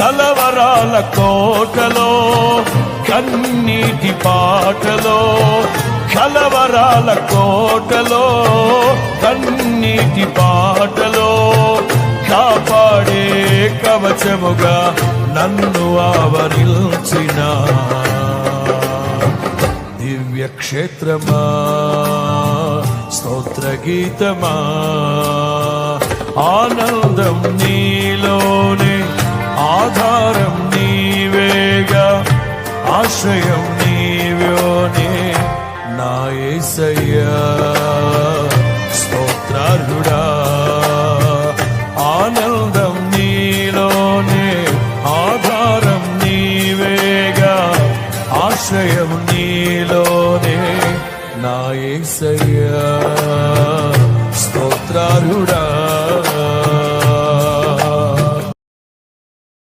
కలవరాల కోటలో కన్నీటి పాటలో కలవరాల కోటలో కన్నీటి పాటలో కాపాడే కవచముగా నన్ను ఆవరించిన దివ్య క్షేత్రమా స్తోత్ర గీతమా ఆనందం నీలోనే ఆ ఆశ్రయం నీవ్యోనే నా ఏసయ్యా. స్తోత్రార్హుడా ఆనందం నీలోనే ఆధారం నీవేగా. ఆశ్రయం నీలోనే నా ఏసయ్యా. స్తోత్రార్హుడా